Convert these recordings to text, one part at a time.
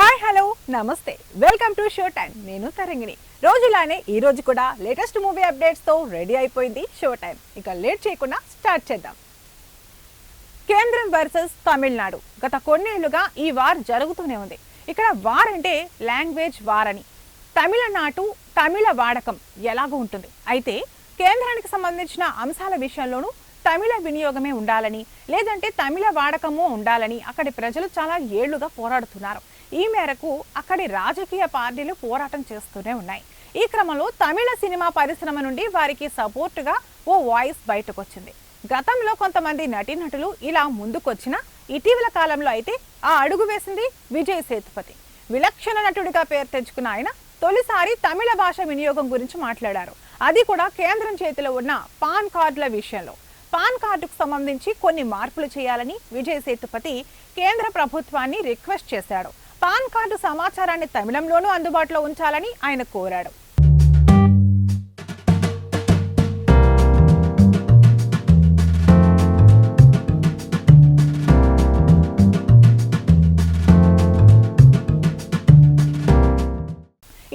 Hi hello నమస్తే welcome to show time నేను తరంగిణి. రోజులానే ఈ రోజు కూడా లేటెస్ట్ మూవీ అప్డేట్స్తో రెడీ అయిపోయింది షో టైం ఇక లేట్ చేయకుండా స్టార్ట్ చేద్దాం. కేంద్రం వర్సెస్ తమిళనాడు. గత కొన్నేళ్ళుగా ఈ వార్ జరుగుతూనే ఉంది. ఇక్కడ వార్ అంటే లాంగ్వేజ్ వార్ అని. తమిళనాడు తమిళ వాడకం ఎలాగూ ఉంటుంది. అయితే కేంద్రానికి సంబంధించిన అంశాల విషయంలోనూ తమిళ వినియోగమే ఉండాలని లేదంటే తమిళ వాడకము ఉండాలని అక్కడి ప్రజలు చాలా ఏళ్ళుగా పోరాడుతున్నారు. ఈ మేరకు అక్కడి రాజకీయ పార్టీలు పోరాటం చేస్తూనే ఉన్నాయి. ఈ క్రమంలో తమిళ సినిమా పరిశ్రమ నుండి వారికి సపోర్టుగా ఓ వాయిస్ బయటకొచ్చింది. గతంలో కొంతమంది నటీనటులు ఇలా ముందుకొచ్చిన ఇటీవల కాలంలో అయితే ఆ అడుగు వేసింది విజయ్ సేతుపతి. విలక్షణ నటుడిగా పేరు తెచ్చుకున్న ఆయన తొలిసారి తమిళ భాష వినియోగం గురించి మాట్లాడారు. అది కూడా కేంద్రం చేతిలో ఉన్న పాన్ కార్డుల విషయంలో. పాన్ కార్డుకు సంబంధించి కొన్ని మార్పులు చేయాలని విజయ్ సేతుపతి కేంద్ర ప్రభుత్వాన్ని రిక్వెస్ట్ చేశాడు. పాన్ కార్డు సమాచారాన్ని తమిళంలోనూ అందుబాటులో ఉంచాలని ఆయన కోరాడు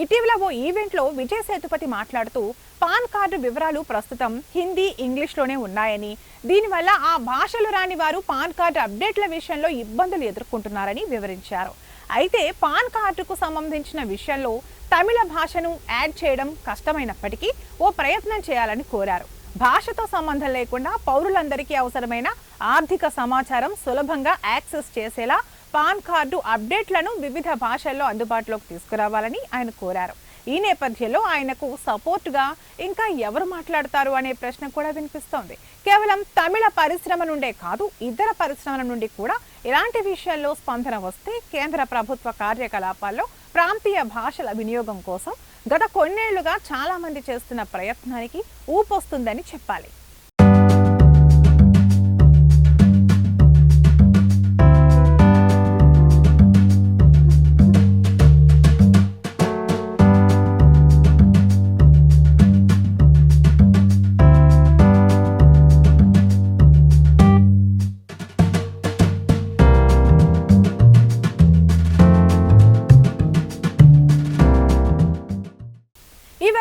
ఇటీవల ఓ ఈవెంట్లో విజయ్ సేతుపతి మాట్లాడుతూ పాన్ కార్డు వివరాలు ప్రస్తుతం హిందీ ఇంగ్లీష్లోనే ఉన్నాయని దీనివల్ల ఆ భాషలు రాని వారు పాన్ కార్డు అప్డేట్ల విషయంలో ఇబ్బందులు ఎదుర్కొంటున్నారని వివరించారు. అయితే పాన్ కార్డుకు సంబంధించిన విషయంలో తమిళ భాషను యాడ్ చేయడం కష్టమైనప్పటికీ ఓ ప్రయత్నం చేయాలని కోరారు. భాషతో సంబంధం లేకుండా పౌరులందరికీ అవసరమైన ఆర్థిక సమాచారం సులభంగా యాక్సెస్ చేసేలా పాన్ కార్డు అప్డేట్లను వివిధ భాషల్లో అందుబాటులోకి తీసుకురావాలని ఆయన కోరారు. ఈ నేపథ్యంలో ఆయనకు సపోర్టుగా ఇంకా ఎవరు మాట్లాడతారు అనే ప్రశ్న కూడా వినిపిస్తోంది. కేవలం తమిళ పరిశ్రమ నుండే కాదు ఇతర పరిశ్రమల నుండి కూడా ఇలాంటి విషయాల్లో స్పందన వస్తే కేంద్ర ప్రభుత్వ కార్యకలాపాల్లో ప్రాంతీయ భాషల వినియోగం కోసం గత కొన్నేళ్ళుగా చాలామంది చేస్తున్న ప్రయత్నానికి ఊపొస్తుందని చెప్పాలి.